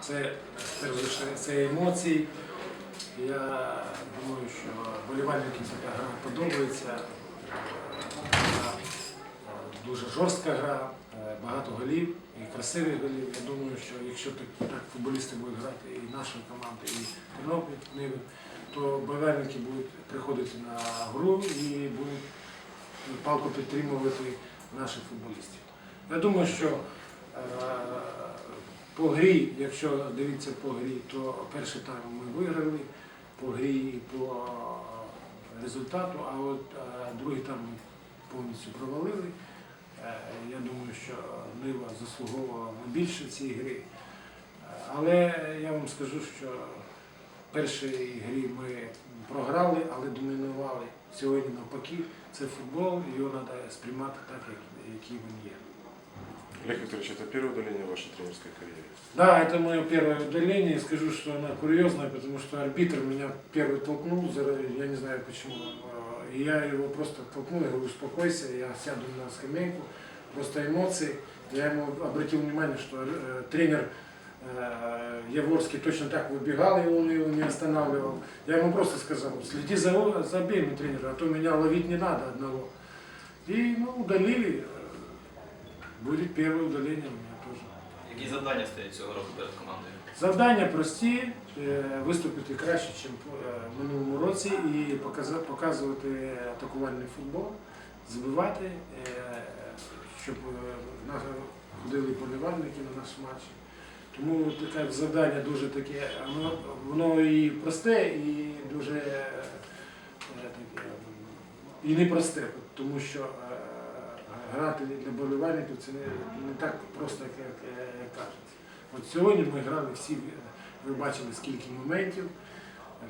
Це це емоції. Я думаю, що болівальникам така гра подобається. Е, Дуже жорстка гра, е, багато голів і красивих голів. Я думаю, що якщо так, футболісти будуть грати і нашої команди, і Тернопіль, то болівальники будуть приходити на гру і будуть палко підтримувати наших футболістів. Я думаю, що е, по грі, якщо дивитися по грі, то перший тайм ми виграли по грі і по результату, а от другий тайм ми повністю провалили. Е, Я думаю, що Нива заслуговувала на більше цієї гри. Е, Але я вам скажу, що в першій грі ми програли, але домінували. Сьогодні навпаки, це футбол, його треба сприймати так, як, який він є. Олег Викторович, это первое удаление в вашей тренерской карьере? Да, это мое первое удаление. Скажу, что она курьезная, потому что арбитр меня первый толкнул, я не знаю почему. А, И я его просто толкнул, я говорю, успокойся, я сяду на скамейку. Просто эмоции. Я ему обратил внимание, что э, тренер э, Яворский точно так выбегал, и он его не останавливал. Я ему просто сказал, следи за, за обеими тренером, а то меня ловить не надо одного. И ну, удалили. Будет первое удаление у меня тоже. Які завдання стоять цього року перед командою? Завдання прості, е, виступити краще, ніж в минулому році, і показувати атакувальний футбол, забивати, е, щоб ходили болівальники на наш матч. Тому таке завдання дуже таке, воно, воно і просте, і дуже і непросте, тому що грати для болівальників це не, не так просто, як, як, як кажуть. От сьогодні ми грали всі, ви бачили скільки моментів,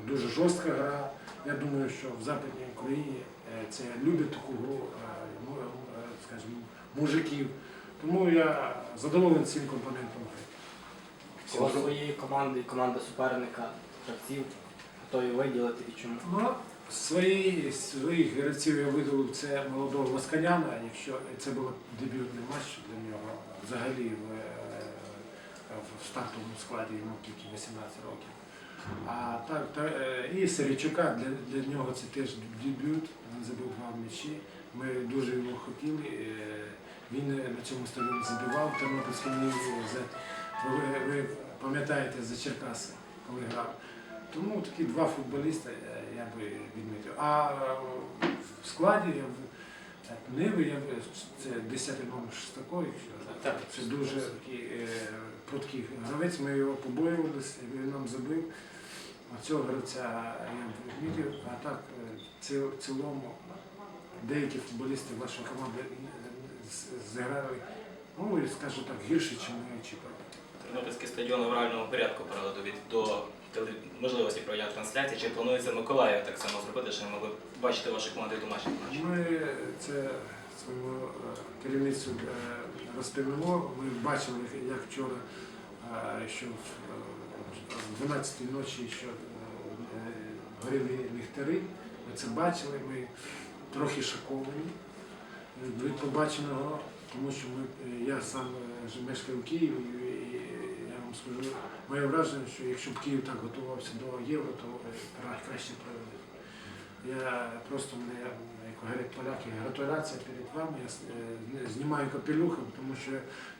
дуже жорстка гра. Я думаю, що в Западній Україні е, це люблять таку гру, е, е, скажімо, мужиків. Тому я задоволений цим компонентом гри. Кого своєї команди команди суперника, гравців готові виділити і чому? Ну, свої, своїх гравців я видалив це молодого Восканяна, якщо це був дебютний матч для нього взагалі в, е, в стартовому складі йому тільки 18 років. А так, та, е, і Середчука для, для нього це теж дебют, він забив два м'ячі. Ми дуже його хотіли. е, Він на цьому стадіоні забивав Тернопільський Ниві. Ви, ви пам'ятаєте за Черкаси, коли грав. Тому такі два футболіста е, я би відмітив. А е, в складі я б так, Ниви, я б це 10 номер Шестако, якщо Так. це дуже такий е, пруткий гравець, ми його побоювалися, він нам забив. А цього гравця я б відмітив, а так е, в цілому деякі футболісти вашої команди зіграли, ну скажу так, гірше, ніж ми очікували. Тернопільський стадіон в реальному порядку проведу від до можливості проведення трансляції. Чи планується Миколаїв так само зробити, що ми могли бачити ваші команди в домашніх матчах? Ми це своєму е, керівництву е, розповімо. Ми бачили, як вчора, е, що в 12-й ночі що горіли ліхтари. Ми це бачили, ми трохи шоковані від побаченого, тому що ми, я сам мешкаю в Києві, скажу, моє враження, що якщо б Київ так готувався до євро, то е, краще провели. Я просто мене, як говорять поляки, гратуляція перед вами. Я е, знімаю капелюха, тому що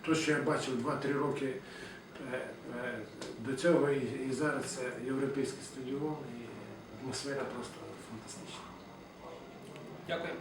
те, що я бачив 2-3 роки е, до цього і зараз це європейський стадіон, і атмосфера просто фантастична. Дякую.